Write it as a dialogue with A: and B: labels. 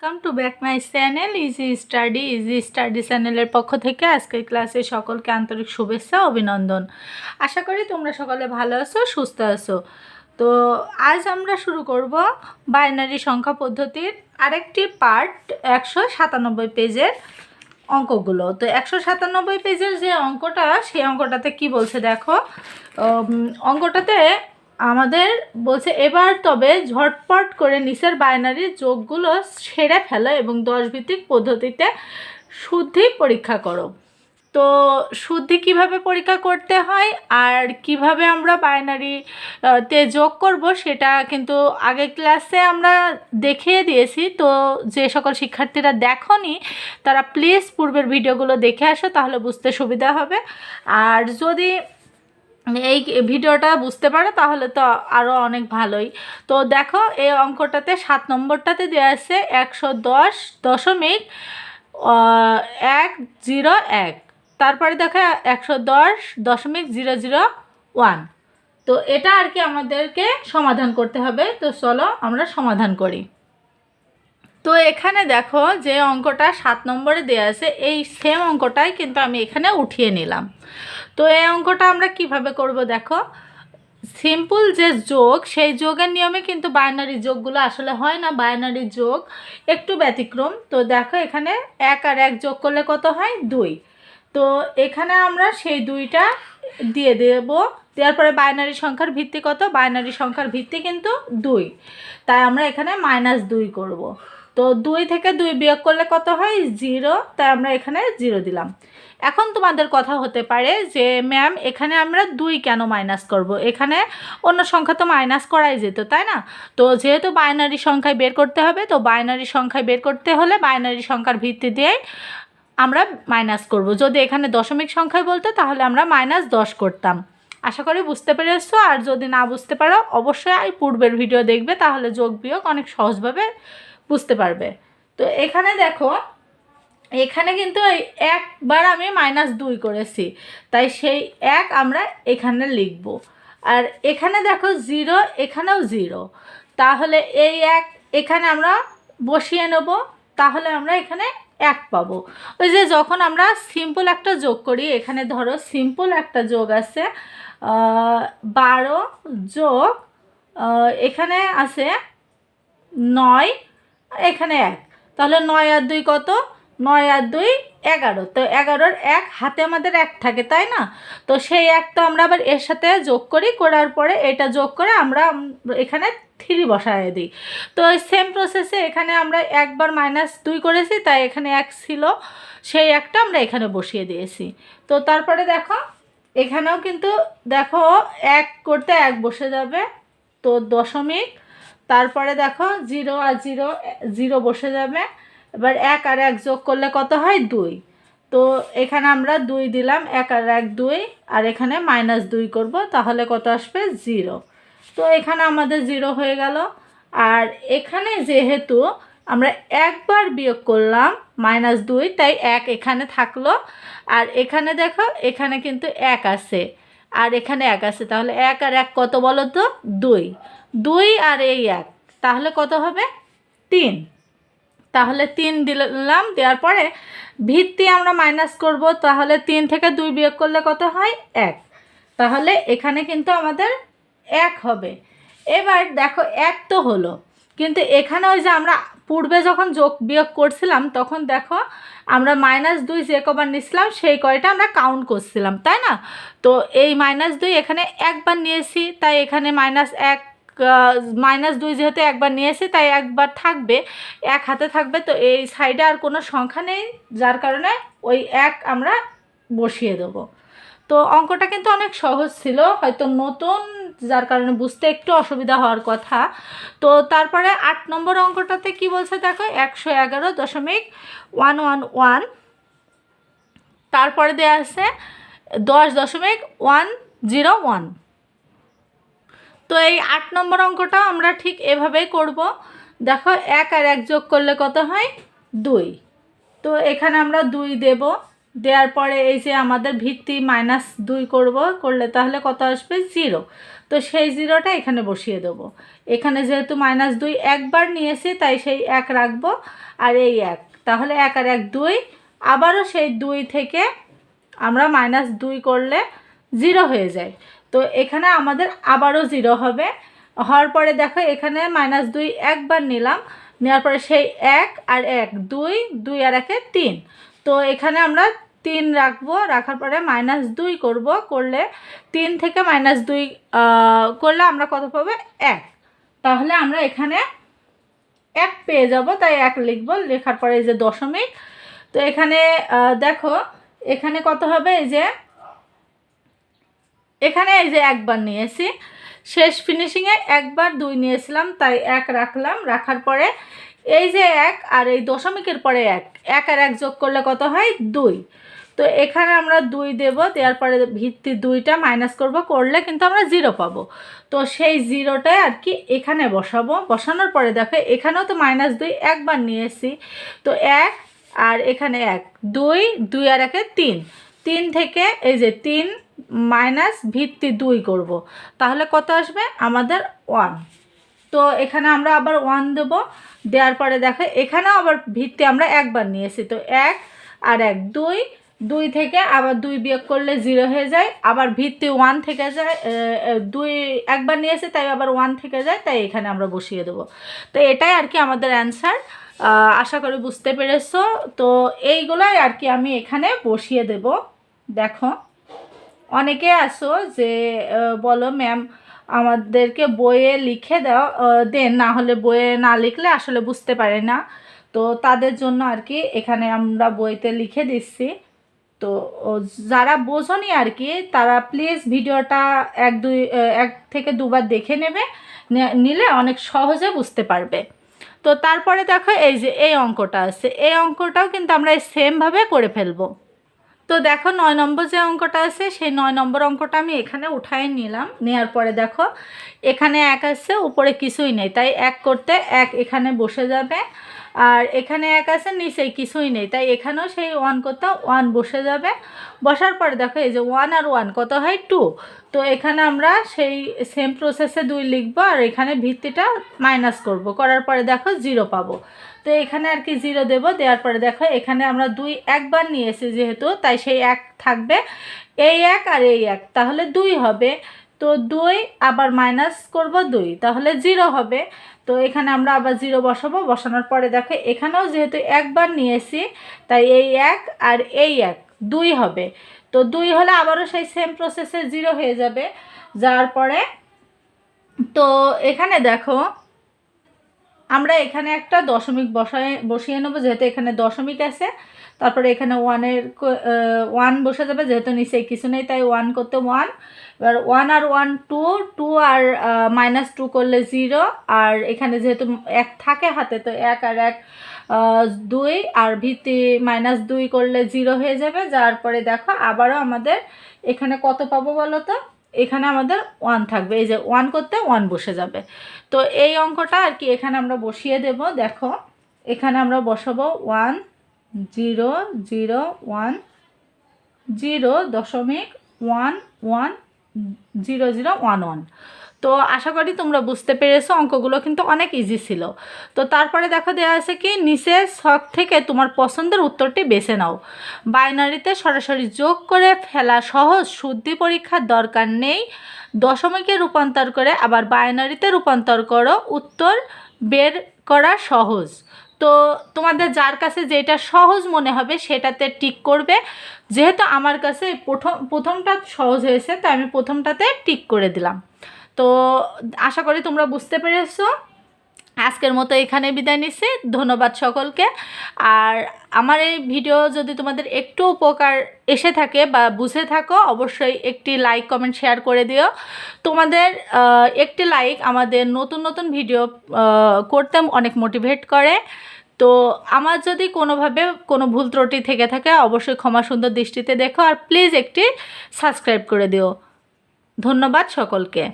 A: Welcome to back my channel easy study easy study চ্যানেলের পক্ষ থেকে আজকের ক্লাসে সকলকে আন্তরিক শুভেচ্ছা, অভিনন্দন। আশা করি তোমরা সকলে ভালো আছো, সুস্থ আছো। তো আজ আমরা শুরু করব বাইনারি সংখ্যা পদ্ধতির আরেকটি পার্ট, একশো সাতানব্বই পেজের অঙ্কগুলো। তো একশো সাতানব্বই পেজের যে অঙ্কটা, সেই অঙ্কটাতে কি বলছে দেখো? অঙ্কটাতে আমাদের বলছে, এবার তবে ঝটপট করে নিচের বাইনারি যোগগুলো সেরে ফেলো এবং দশ ভিত্তিক পদ্ধতিতে শুদ্ধি পরীক্ষা করো। তো শুদ্ধি কীভাবে পরীক্ষা করতে হয় আর কীভাবে আমরা বাইনারি তে যোগ করব সেটা কিন্তু আগের ক্লাসে আমরা দেখিয়ে দিয়েছি। তো যে সকল শিক্ষার্থীরা দেখনি, তারা প্লিজ পূর্বের ভিডিওগুলো দেখে আসো, তাহলে বুঝতে সুবিধা হবে। আর যদি এই ভিডিওটা বুঝতে পারো তাহলে তো আরও অনেক ভালোই। তো দেখো এই অঙ্কটাতে সাত নম্বরটাতে দেওয়া আছে একশো দশ দশমিক এক জিরো এক। তারপরে দেখো একশো দশ দশমিক জিরো জিরো ওয়ান। তো এটা আর কি আমাদেরকে সমাধান করতে হবে। তো চলো আমরা সমাধান করি। তো এখানে দেখো যে অঙ্কটা সাত নম্বরে দেওয়া আছে, এই সেম অঙ্কটাই কিন্তু আমি এখানে উঠিয়ে নিলাম। তো এই অঙ্কটা আমরা কীভাবে করব দেখো? সিম্পল যে যোগ, সেই যোগের নিয়মে কিন্তু বাইনারি যোগগুলো আসলে হয় না বাইনারি যোগ একটু ব্যতিক্রম। তো দেখো এখানে এক আর এক যোগ করলে কত হয়? দুই। তো এখানে আমরা সেই দুইটা দিয়ে দেব। দেওয়ার পরে বাইনারি সংখ্যার ভিত্তি কত? বাইনারি সংখ্যার ভিত্তি কিন্তু দুই। তাই আমরা এখানে মাইনাস দুই করব। তো দুই থেকে দুই বিয়োগ করলে কত হয়? জিরো। তাই আমরা এখানে জিরো দিলাম। এখন তোমাদের কথা হতে পারে যে ম্যাম এখানে আমরা দুই কেন মাইনাস করব? এখানে অন্য সংখ্যা তো মাইনাস করাই যেত, তাই না? তো যেহেতু বাইনারি সংখ্যায় বের করতে হবে, তো বাইনারি সংখ্যায় বের করতে হলে বাইনারি সংখ্যার ভিত্তি দিয়েই আমরা মাইনাস করব। যদি এখানে দশমিক সংখ্যায় বলতো, তাহলে আমরা মাইনাস দশ করতাম। আশা করি বুঝতে পেরেছ। আর যদি না বুঝতে পারো, অবশ্যই পূর্বের ভিডিও দেখবে, তাহলে যোগ বিয়োগ অনেক সহজভাবে বুঝতে পারবে। তো এখানে দেখো, এখানে কিন্তু একবার আমি মাইনাস দুই করেছি। তাই সেই এক আমরা এখানে লিখব। আর এখানে দেখো জিরো এখানেও জিরো তাহলে এই এক এখানে আমরা বসিয়ে নেব, তাহলে আমরা এখানে এক পাবো। ওই যে যখন আমরা সিম্পল একটা যোগ করি, এখানে ধরো সিম্পল একটা যোগ আছে বারো যোগ এখানে আছে নয় এখানে এক। তাহলে নয় আর দুই কত? নয় আর দুই, এগারো। তো এগারোর এক, হাতে আমাদের এক থাকে, তাই না? তো সেই এক তো আমরা আবার এর সাথে যোগ করি, করার পরে এটা যোগ করে আমরা এখানে থ্রি বসায় দিই। তো সেম প্রসেসে এখানে আমরা একবার মাইনাস দুই করেছি, তাই এখানে এক ছিল। সেই একটা আমরা এখানে বসিয়ে দিয়েছি। তো তারপরে দেখো, এখানেও কিন্তু দেখো এক করতে এক বসে যাবে। তো দশমিক তারপরে দেখো জিরো আর জিরো জিরো বসে যাবে। এবার এক আর এক যোগ করলে কত হয়? দুই। তো এখানে আমরা দুই দিলাম, এক আর এক দুই, আর এখানে মাইনাস দুই করব, তাহলে কত আসবে? জিরো। তো এখানে আমাদের জিরো হয়ে গেল। আর এখানে যেহেতু আমরা একবার বিয়োগ করলাম মাইনাস দুই, তাই এক এখানে থাকল। আর এখানে দেখো, এখানে কিন্তু এক আছে। আর এখানে এক আছে, তাহলে এক আর এক কত বলো তো? দুই। দুই আর এই এক, তাহলে কত হবে? তিন। তাহলে তিন দিলাম, দেওয়ার পরে ভিত্তি আমরা মাইনাস করব, তাহলে তিন থেকে দুই বিয়োগ করলে কত হয়? এক। তাহলে এখানে কিন্তু আমাদের এক হবে। এবার দেখো, এক তো হলো, কিন্তু এখানে ওই যে আমরা পূর্বে যখন যোগ বিয়োগ করছিলাম, তখন দেখো আমরা মাইনাস দুই যে কবার নিছিলাম সেই কয়টা আমরা কাউন্ট করছিলাম, তাই না? তো এই মাইনাস দুই এখানে একবার নিয়েছি, তাই এখানে মাইনাস এক মাইনাস দুই যেহেতু একবার নিয়েছি, তাই একবার থাকবে, এক হাতে থাকবে, তো এই সাইডে আর কোনো সংখ্যা নেই, যার কারণে ওই এক আমরা বসিয়ে দেবো। তো অঙ্কটা কিন্তু অনেক সহজ ছিল, হয়তো নতুন যার কারণে বুঝতে একটু অসুবিধা হওয়ার কথা। তো তারপরে আট নম্বর অঙ্কটাতে কি বলছে দেখো? একশো এগারো দশমিক ওয়ান ওয়ান ওয়ান। তারপরে দেওয়া আছে দশ দশমিক ওয়ান জিরো ওয়ান। তো এই আট নম্বর অঙ্কটা আমরা ঠিক এভাবেই করব। দেখো, এক আর এক যোগ করলে কত হয়? দুই। তো এখানে আমরা দুই দেব। দেওয়ার পরে এই যে আমাদের ভিত্তি মাইনাস দুই করব, করলে তাহলে কত আসবে? জিরো তো সেই জিরোটা এখানে বসিয়ে দেবো। এখানে যেহেতু মাইনাস দুই একবার নিয়েছি, তাই সেই এক রাখব আর এই এক। তাহলে এক আর এক দুই, আবারও সেই দুই থেকে আমরা মাইনাস দুই করলে জিরো হয়ে যায়। তো এখানে আমাদের আবারও জিরো হবে। হওয়ার পরে দেখো এখানে মাইনাস দুই একবার নিলাম, নেওয়ার পরে সেই এক আর এক, দুই দুই আর একে তিন। তো এখানে আমরা তিন রাখব, রাখার পরে মাইনাস দুই করব, করলে তিন থেকে মাইনাস দুই করলে আমরা কত পাবো? এক। তাহলে আমরা এখানে এক পেয়ে যাব, তাই এক লিখব, লেখার পরে এই যে দশমিক। তো এখানে দেখো, এখানে কত হবে? এই যে, এখানে এই যে একবার নিয়েছি। শেষ ফিনিশিংয়ে একবার দুই নিয়েছিলাম, তাই এক রাখলাম। রাখার পরে এই যে এক আর এই দশমিকের পরে এক। এক আর এক যোগ করলে কত হয়? দুই। তো এখানে আমরা দুই দেব, দেওয়ার পরে ভিত্তি দুইটা মাইনাস করব, করলে কিন্তু আমরা জিরো পাবো। তো সেই জিরোটাই আর কি এখানে বসাবো। বসানোর পরে দেখো, এখানেও তো মাইনাস দুই একবার নিয়েছি তো এক আর এখানে এক, দুই দুই আর একে তিন। তিন থেকে এই যে তিন মাইনাস ভিত্তি দুই করব। তাহলে কত আসবে? আমাদের ওয়ান। তো এখানে আমরা আবার ওয়ান দেব, দেওয়ার পরে দেখো, এখানেও আবার ভিত্তি আমরা একবার নিয়েছি। তো এক আর এক, দুই দুই থেকে আবার দুই বিয়োগ করলে জিরো হয়ে যায়। আবার ভিত্তি ওয়ান থেকে যায় দুই একবার নিয়েছে, তাই আবার ওয়ান থেকে যায়, তাই এখানে আমরা বসিয়ে দেবো। তো এটাই আর কি আমাদের অ্যান্সার আশা করি বুঝতে পেরেছ। তো এইগুলোই আর কি আমি এখানে বসিয়ে দেব। দেখো, অনেকে আসো যে বলো ম্যাম আমাদেরকে বইয়ে লিখে দাও দেন না হলে বইয়ে না লিখলে আসলে বুঝতে পারে না। তো তাদের জন্য আর কি এখানে আমরা বইতে লিখে দিচ্ছি। তো যারা বোঝনি আর কি, তারা প্লিজ ভিডিওটা এক দুই এক থেকে দুবার দেখে নেবে নিলে অনেক সহজে বুঝতে পারবে। তো তারপরে দেখো এই যে এই অঙ্কটা আছে। এই অঙ্কটাও কিন্তু আমরা সেমভাবে করে ফেলব। তো দেখো নয় নম্বর যে অঙ্কটা আছে, সেই নয় নম্বর অঙ্কটা আমি এখানে উঠাই নিলাম। নেওয়ার পরে দেখো, এখানে এক আছে, উপরে কিছুই নেই। তাই এক করতে এক এখানে বসে যাবে। আর এখানে এক আছে নিচেই কিছুই নেই। তাই এখানেও সেই ওয়ান করতে ওয়ান বসে যাবে। বসার পরে দেখো, এই যে ওয়ান আর ওয়ান কত হয়? টু তো এখানে আমরা সেই সেম প্রসেসে দুই লিখব, আর এখানে ভিত্তিটা মাইনাস করব। করার পরে দেখো জিরো পাবো। তো এখানে আর কি জিরো দেবো, দেওয়ার পরে দেখো এখানে আমরা দুই একবার নিয়েছি যেহেতু, তাই সেই এক থাকবে। এই এক আর এই এক, তাহলে দুই হবে। তো দুই আবার মাইনাস করব দুই, তাহলে জিরো হবে। তো এখানে আমরা আবার জিরো বসাবো, বসানোর পরে দেখো এখানেও যেহেতু একবার নিয়েছি, তাই এই এক আর এই এক, দুই হবে। তো দুই হলে আবারও সেই সেম প্রসেসে জিরো হয়ে যাবে। যাওয়ার পরে, তো এখানে দেখো আমরা এখানে একটা দশমিক বসায়, বসিয়ে নেব, যেহেতু এখানে দশমিক আছে। তারপরে এখানে ওয়ানের ওয়ান বসে যাবে, যেহেতু নিচে কিছু নেই, তাই ওয়ান করতে ওয়ান এবার ওয়ান আর ওয়ান টু টু আর মাইনাস টু করলে জিরো আর এখানে যেহেতু এক থাকে হাতে, তো এক আর এক দুই। আর ভিত্তি মাইনাস দুই করলে জিরো হয়ে যাবে। যার পরে দেখো, আবারও আমাদের এখানে কত পাবো বলো তো? এখানে আমাদের ওয়ান থাকবে। এই যে ওয়ান করতে ওয়ান বসে যাবে। তো এই অঙ্কটা আর কি এখানে আমরা বসিয়ে দেব। দেখো, এখানে আমরা বসাবো one zero zero one zero দশমিক one one zero zero one one তো আশা করি তোমরা বুঝতে পেরেছ, অঙ্কগুলো কিন্তু অনেক ইজি ছিল। তো তারপরে দেখো দেওয়া আছে কি, নিচে শখ থেকে তোমার পছন্দের উত্তরটি বেছে নাও। বাইনারিতে সরাসরি যোগ করে ফেলা সহজ শুদ্ধি পরীক্ষার দরকার নেই। দশমিকে রূপান্তর করে আবার বাইনারিতে রূপান্তর করো, উত্তর বের করা সহজ। তো তোমাদের যার কাছে যেটা সহজ মনে হবে সেটাতে টিক করবে। যেহেতু আমার কাছে প্রথম, প্রথমটা সহজ হয়েছে, তাই আমি প্রথমটাতে টিক করে দিলাম। তো আশা করি তোমরা বুঝতে পেরেছ। আজকের মতো এখানে বিদায় নিচ্ছি। ধন্যবাদ সকলকে। আর আমার এই ভিডিও যদি তোমাদের একটু উপকার এসে থাকে বা বুঝে থাকো, অবশ্যই একটি লাইক, কমেন্ট, শেয়ার করে দিও। তোমাদের একটি লাইক আমাদের নতুন নতুন ভিডিও করতে অনেক মোটিভেট করে। তো আমার যদি কোনোভাবে কোনো ভুল ত্রুটি থেকে থাকে, অবশ্যই ক্ষমা সুন্দর দৃষ্টিতে দেখো। আর প্লিজ একটি সাবস্ক্রাইব করে দিও। ধন্যবাদ সকলকে।